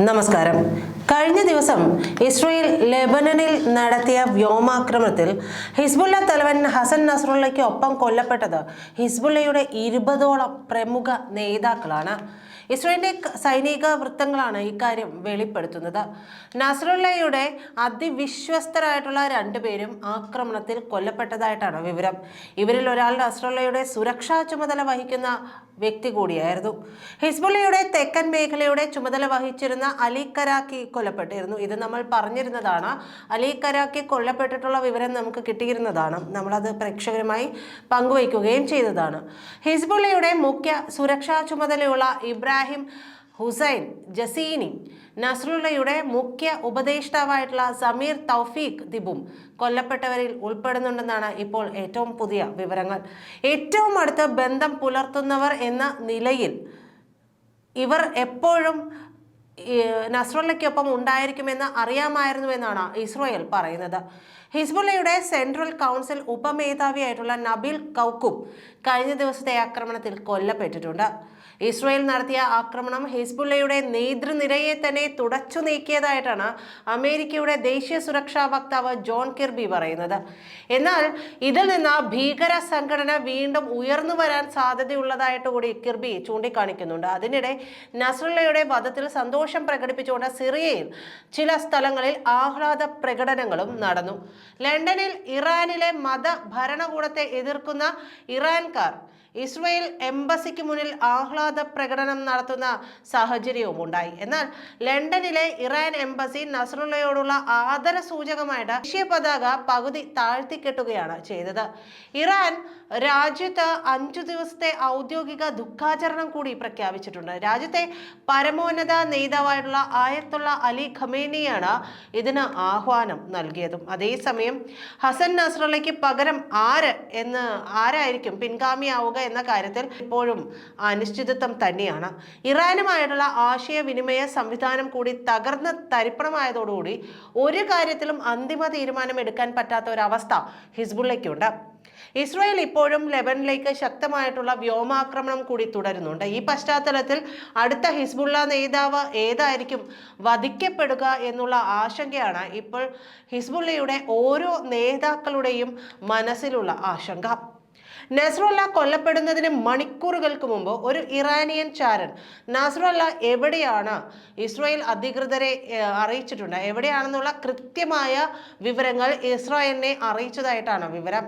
നമസ്കാരം കഴിഞ്ഞ ദിവസം ഇസ്രയേൽ ലെബനനിൽ നടത്തിയ വ്യോമാക്രമണത്തിൽ ഹിസ്ബുല്ല തലവൻ ഹസൻ നസ്രുള്ളയ്ക്ക് ഒപ്പം കൊല്ലപ്പെട്ടത് ഹിസ്ബുള്ളയുടെ ഇരുപതോളം പ്രമുഖ നേതാക്കളാണ്. ഇസ്രയേലിന്റെ സൈനിക വൃത്തങ്ങളാണ് ഇക്കാര്യം വെളിപ്പെടുത്തുന്നത്. നസ്രുള്ളയുടെ അതിവിശ്വസ്തരായിട്ടുള്ള രണ്ടുപേരും ആക്രമണത്തിൽ കൊല്ലപ്പെട്ടതായിട്ടാണ് വിവരം. ഇവരിൽ ഒരാൾ നസ്രുള്ളയുടെ സുരക്ഷാ ചുമതല വഹിക്കുന്ന വ്യക്തി കൂടിയായിരുന്നു. ഹിസ്ബുള്ളയുടെ തെക്കൻ മേഖലയുടെ ചുമതല വഹിച്ചിരുന്ന അലി കരാക്കി കൊല്ലപ്പെട്ടിരുന്നു. ഇത് നമ്മൾ പറഞ്ഞിരുന്നതാണ്. അലി കരാക്കി കൊല്ലപ്പെട്ടിട്ടുള്ള വിവരം നമുക്ക് കിട്ടിയിരുന്നതാണ്. നമ്മളത് പ്രേക്ഷകരുമായി പങ്കുവയ്ക്കുകയും ചെയ്തതാണ്. ഹിസ്ബുള്ളയുടെ മുഖ്യ സുരക്ഷാ ചുമതലയുള്ള ഇബ്രാഹിം ഹുസൈൻ ജസീനി നസ്രുള്ളയുടെ മുഖ്യ ഉപദേഷ്ടാവായിട്ടുള്ള സമീർ തൗഫീഖ് ദിബും കൊല്ലപ്പെട്ടവരിൽ ഉൾപ്പെടുന്നുണ്ടെന്നാണ് ഇപ്പോൾ ഏറ്റവും പുതിയ വിവരങ്ങൾ. ഏറ്റവും അടുത്ത ബന്ധം പുലർത്തുന്നവർ എന്ന നിലയിൽ ഇവർ എപ്പോഴും നസ്രല്ലയ്ക്കൊപ്പം ഉണ്ടായിരിക്കുമെന്ന് അറിയാമായിരുന്നുവെന്നാണ് ഇസ്രോയേൽ പറയുന്നത്. ഹിസ്ബുള്ളയുടെ സെൻട്രൽ കൗൺസിൽ ഉപമേധാവിയായിട്ടുള്ള നബിൽ കൗക്കും കഴിഞ്ഞ ദിവസത്തെ ആക്രമണത്തിൽ കൊല്ലപ്പെട്ടിട്ടുണ്ട്. ഇസ്രയേൽ നടത്തിയ ആക്രമണം ഹിസ്ബുള്ളയുടെ നേതൃനിരയെ തന്നെ തുടച്ചു നീക്കിയതായിട്ടാണ് അമേരിക്കയുടെ ദേശീയ സുരക്ഷാ വക്താവ് ജോൺ കിർബി പറയുന്നത്. എന്നാൽ ഇതിൽ നിന്ന് ഭീകര സംഘടന വീണ്ടും ഉയർന്നു വരാൻ സാധ്യതയുള്ളതായിട്ട് കൂടി കിർബി ചൂണ്ടിക്കാണിക്കുന്നുണ്ട്. അതിനിടെ നസ്രല്ലയുടെ വധത്തിൽ സന്തോഷം പ്രകടിപ്പിച്ചുകൊണ്ട് സിറിയയിൽ ചില സ്ഥലങ്ങളിൽ ആഹ്ലാദ പ്രകടനങ്ങളും നടന്നു. ലണ്ടനിൽ ഇറാനിലെ മത ഭരണകൂടത്തെ എതിർക്കുന്ന ഇറാൻകാർ ഇസ്രയേൽ എംബസിക്ക് മുന്നിൽ ആഹ്ലാദ പ്രകടനം നടത്തുന്ന സാഹചര്യവും ഉണ്ടായി എന്നാൽ ലണ്ടനിലെ ഇറാൻ എംബസി നസറുള്ളയോടുള്ള ആദര സൂചകമായിട്ട് ദേശീയ പതാക പകുതി താഴ്ത്തിക്കെട്ടുകയാണ് ചെയ്തത്. ഇറാൻ രാജ്യത്ത് അഞ്ചു ദിവസത്തെ ഔദ്യോഗിക ദുഃഖാചരണം കൂടി പ്രഖ്യാപിച്ചിട്ടുണ്ട്. രാജ്യത്തെ പരമോന്നത നേതാവായിട്ടുള്ള ആയത്തുള്ള അലി ഖമേനിയാണ് ഇതിന് ആഹ്വാനം നൽകിയതും. അതേസമയം ഹസൻ നസറുള്ളയ്ക്ക് പകരം ആര് എന്ന് ആരായിരിക്കും പിൻഗാമിയാവുക എന്ന കാര്യത്തിൽ ഇപ്പോഴും അനിശ്ചിതത്വം തന്നെയാണ്. ഇറാനുമായിട്ടുള്ള ആശയവിനിമയ സംവിധാനം കൂടി തകർന്ന് തരിപ്പണമായതോടുകൂടി ഒരു കാര്യത്തിലും അന്തിമ തീരുമാനം എടുക്കാൻ പറ്റാത്ത ഒരവസ്ഥ ഹിസ്ബുള്ളയ്ക്കുണ്ട്. ഇസ്രായേൽ ഇപ്പോഴും ലെബനിലേക്ക് ശക്തമായിട്ടുള്ള വ്യോമാക്രമണം കൂടി തുടരുന്നുണ്ട്. ഈ പശ്ചാത്തലത്തിൽ അടുത്ത ഹിസ്ബുള്ള നേതാവ് ഏതായിരിക്കും വധിക്കപ്പെടുക എന്നുള്ള ആശങ്കയാണ് ഇപ്പോൾ ഹിസ്ബുള്ളയുടെ ഓരോ നേതാക്കളുടെയും മനസ്സിലുള്ള ആശങ്ക. നസ്രുള്ള കൊല്ലപ്പെടുന്നതിന് മണിക്കൂറുകൾക്ക് മുമ്പ് ഒരു ഇറാനിയൻ ചാരൻ. നസ്രുള്ള എവിടെയാണ്? ഇസ്രായേൽ അധികൃതരെ അറിയിച്ചിട്ടുണ്ട്. എവിടെയാണെന്നുള്ള കൃത്യമായ വിവരങ്ങൾ ഇസ്രായേലിനെ അറിയിച്ചതായിട്ടാണ് വിവരം.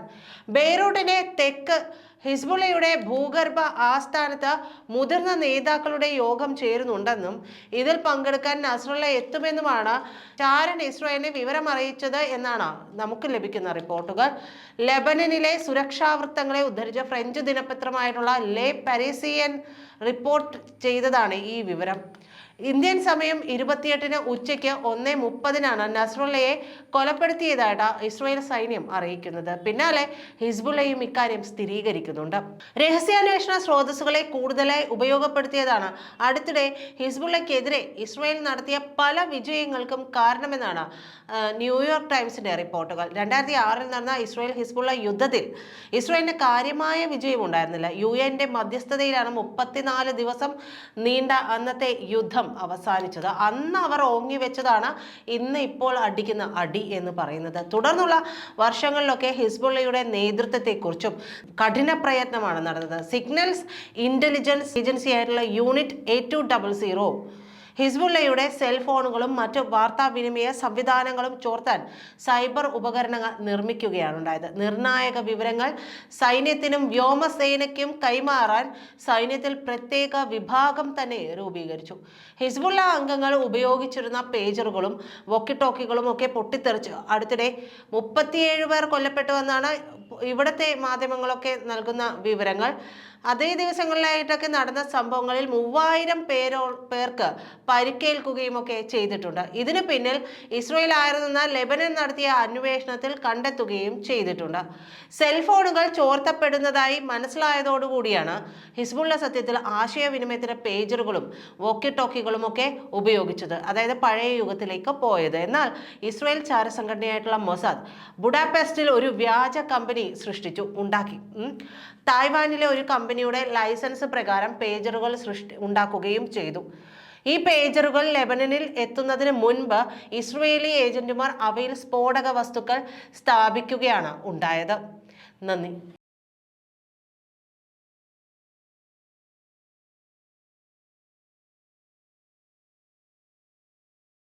ബെയ്റൂട്ടിനെ തെക്ക് ഹിസ്ബുള്ളയുടെ ഭൂഗർഭ ആസ്ഥാനത്ത് മുതിർന്ന നേതാക്കളുടെ യോഗം ചേരുന്നുണ്ടെന്നും ഇതിൽ പങ്കെടുക്കാൻ നസ്രുള്ള എത്തുമെന്നുമാണ് ചാരൻ ഇസ്രായേലിനെ വിവരം അറിയിച്ചത് എന്നാണ് നമുക്ക് ലഭിക്കുന്ന റിപ്പോർട്ടുകൾ. ലെബനനിലെ സുരക്ഷാവൃത്തങ്ങളെ ഉദ്ധരിച്ച ഫ്രഞ്ച് ദിനപത്രമായിട്ടുള്ള ലെ പരീസിയൻ റിപ്പോർട്ട് ചെയ്തതാണ് ഈ വിവരം. ഇന്ത്യൻ സമയം ഇരുപത്തിയെട്ടിന് ഉച്ചയ്ക്ക് ഒന്ന് മുപ്പതിനാണ് നസ്രുള്ളയെ കൊലപ്പെടുത്തിയതായിട്ട് ഇസ്രായേൽ സൈന്യം അറിയിക്കുന്നത്. പിന്നാലെ ഹിസ്ബുള്ളയും ഇക്കാര്യം സ്ഥിരീകരിക്കുന്നുണ്ട്. രഹസ്യാന്വേഷണ സ്രോതസ്സുകളെ കൂടുതലായി ഉപയോഗപ്പെടുത്തിയതാണ്. അടുത്തിടെ ഹിസ്ബുള്ളയ്ക്കെതിരെ ഇസ്രായേൽ നടത്തിയ പല വിജയങ്ങൾക്കും കാരണമെന്നാണ് ന്യൂയോർക്ക് ടൈംസിന്റെ റിപ്പോർട്ടുകൾ. രണ്ടായിരത്തി ആറിൽ നടന്ന ഇസ്രായേൽ ഹിസ്ബുള്ള യുദ്ധത്തിൽ ഇസ്രായേലിന് കാര്യമായ വിജയം ഉണ്ടായിരുന്നില്ല യു എന്റെ മധ്യസ്ഥതയിലാണ് മുപ്പത്തിനാല് ദിവസം നീണ്ട അന്നത്തെ യുദ്ധം. അവസാനിച്ചത്. അന്ന് അവർ ഓങ്ങി വെച്ചതാണ് ഇന്ന് ഇപ്പോൾ അടിക്കുന്ന അടി എന്ന് പറയുന്നത്. തുടർന്നുള്ള വർഷങ്ങളിലൊക്കെ ഹിസ്ബുള്ളയുടെ നേതൃത്വത്തെക്കുറിച്ചും കഠിന പ്രയത്നമാണ് നടന്നത്. സിഗ്നൽസ് ഇന്റലിജൻസ് ഏജൻസി ആയിട്ടുള്ള unit eight two double zero ഹിസ്ബുള്ളയുടെ സെൽഫോണുകളും മറ്റ് വാർത്താവിനിമയ സംവിധാനങ്ങളും ചോർത്താൻ സൈബർ ഉപകരണങ്ങൾ നിർമ്മിക്കുകയാണ് ഉണ്ടായത്. നിർണായക വിവരങ്ങൾ സൈന്യത്തിനും വ്യോമസേനയ്ക്കും കൈമാറാൻ സൈന്യത്തിൽ പ്രത്യേക വിഭാഗം തന്നെ രൂപീകരിച്ചു. ഹിസ്ബുള്ള അംഗങ്ങൾ ഉപയോഗിച്ചിരുന്ന പേജറുകളും വോക്കി ടോക്കികളും ഒക്കെ പൊട്ടിത്തെറിച്ചു അടുത്തിടെ മുപ്പത്തിയേഴ് പേർ കൊല്ലപ്പെട്ടുവെന്നാണ് ഇവിടുത്തെ മാധ്യമങ്ങളൊക്കെ നൽകുന്ന വിവരങ്ങൾ. അതേ ദിവസങ്ങളിലായിട്ടൊക്കെ നടന്ന സംഭവങ്ങളിൽ മൂവായിരം പേരോ പേർക്ക് പരിക്കേൽക്കുകയും ഒക്കെ ചെയ്തിട്ടുണ്ട്. ഇതിന് പിന്നിൽ ഇസ്രയേൽ ആയിരുന്ന ലെബനൻ നടത്തിയ അന്വേഷണത്തിൽ കണ്ടെത്തുകയും ചെയ്തിട്ടുണ്ട്. സെൽഫോണുകൾ ചോർത്തപ്പെടുന്നതായി മനസ്സിലായതോടുകൂടിയാണ് ഹിസ്ബുള്ള സത്യത്തിൽ ആശയവിനിമയത്തിന് പേജറുകളും വോക്കി ടോക്കികളും ഒക്കെ ഉപയോഗിച്ചത്. അതായത് പഴയ യുഗത്തിലേക്ക് പോയത്. എന്നാൽ ഇസ്രയേൽ ചാരസംഘടനയായിട്ടുള്ള മൊസാദ് ബുഡാപെസ്റ്റിൽ ഒരു വ്യാജ കമ്പനി സൃഷ്ടിച്ചു ഉണ്ടാക്കി. തായ്വാനിലെ ഒരു കമ്പനിയുടെ ലൈസൻസ് പ്രകാരം പേജറുകൾ സൃഷ്ടി ഉണ്ടാക്കുകയും ചെയ്തു. ഈ പേജറുകൾ ലെബനനിൽ എത്തുന്നതിന് മുൻപ് ഇസ്രയേലി ഏജന്റുമാർ അവയിൽ സ്ഫോടക വസ്തുക്കൾ സ്ഥാപിക്കുകയാണ് ഉണ്ടായത്. നന്ദി.